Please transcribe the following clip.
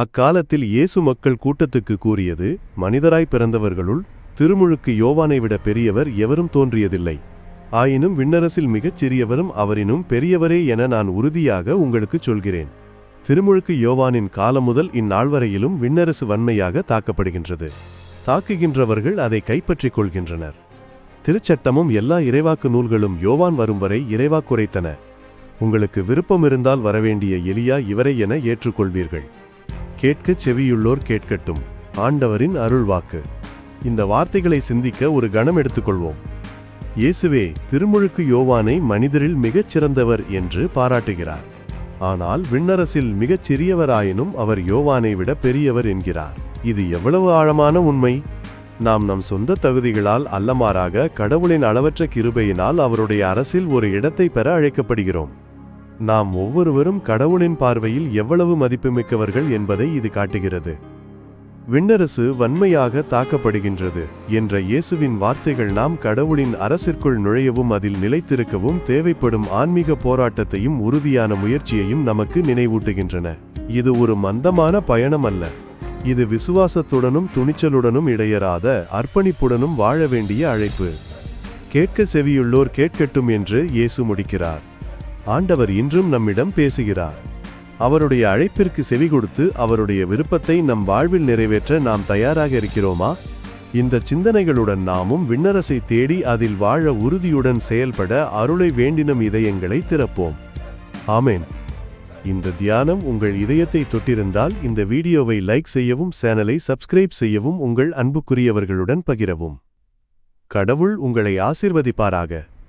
அக்காலத்தில் இயேசு மக்கள் கூட்டத்துக்கு கூறியது மனிதராய் பிறந்தவர்களுள் திருமுழுக்கு யோவானை விட பெரியவர் எவரும் தோன்றியதில்லை. ஆயினும் விண்ணரசில் மிகச் சிறியவரும் அவரினும் பெரியவரே என நான் உறுதியாக உங்களுக்குச் சொல்கிறேன். திருமுழுக்கு யோவானின் காலம் முதல் இந்நாள் வரையிலும் விண்ணரசு வன்மையாக தாக்கப்படுகின்றது. தாக்குகின்றவர்கள் அதை கைப்பற்றிக் கொள்கின்றனர். திருச்சட்டமும் எல்லா இறைவாக்கு நூல்களும் யோவான் வரும் வரை இறைவாக்குரைத்தன உங்களுக்கு விருப்பம் இருந்தால் வரவேண்டிய எலியா இவரை என ஏற்றுக்கொள்வீர்கள். கேட்கச் செவியுள்ளோர் கேட்கட்டும். ஆண்டவரின் அருள்வாக்கு. இந்த வார்த்தைகளை சிந்திக்க ஒரு கணம் எடுத்துக்கொள்வோம். இயேசுவே திருமுழுக்கு யோவானை மனிதரில் மிகச் சிறந்தவர் என்று பாராட்டுகிறார். ஆனால் விண்ணரசில் மிகச் சிறியவராயினும் அவர் யோவானை விட பெரியவர் என்கிறார். இது எவ்வளவு ஆழமான உண்மை? நாம் நம் சொந்த தகுதிகளால் அல்லமாறாக கடவுளின் அளவற்ற கிருபையினால் அவருடைய அரசில் ஒரு இடத்தை பெற அழைக்கப்படுகிறோம். நாம் ஒவ்வொருவரும் கடவுளின் பார்வையில் எவ்வளவு மதிப்புமிக்கவர்கள் என்பதை இது காட்டுகிறது. விண்ணரசு வன்மையாக தாக்கப்படுகின்றது என்ற இயேசுவின் வார்த்தைகள் நாம் கடவுளின் அரசிற்குள் நுழையவும் அதில் நிலைத்திருக்கவும் தேவைப்படும் ஆன்மீக போராட்டத்தையும் உறுதியான முயற்சியையும் நமக்கு நினைவூட்டுகின்றன. இது ஒரு மந்தமான பயணம் அல்ல. இது விசுவாசத்துடனும் துணிச்சலுடனும் இடையறாத அர்ப்பணிப்புடனும் வாழ வேண்டிய அழைப்பு. கேட்க செவியுள்ளோர் கேட்கட்டும் என்று இயேசு முடிக்கிறார். ஆண்டவர் இன்றும் நம்மிடம் பேசுகிறார். அவருடைய அழைப்பிற்கு செவி கொடுத்து அவருடைய விருப்பத்தை நம் வாழ்வில் நிறைவேற்ற நாம் தயாராக இருக்கிறோமா? இந்த சிந்தனைகளுடன் நாமும் விண்ணரசை தேடி அதில் வாழ உறுதியுடன் செயல்பட அருளை வேண்டினும் இதயங்களை திறப்போம். ஆமேன். இந்த தியானம் உங்கள் இதயத்தை தொட்டிருந்தால் இந்த வீடியோவை லைக் செய்யவும் சேனலை சப்ஸ்கிரைப் செய்யவும் உங்கள் அன்புக்குரியவர்களுடன் பகிரவும். கடவுள் உங்களை ஆசிர்வதிப்பாராக.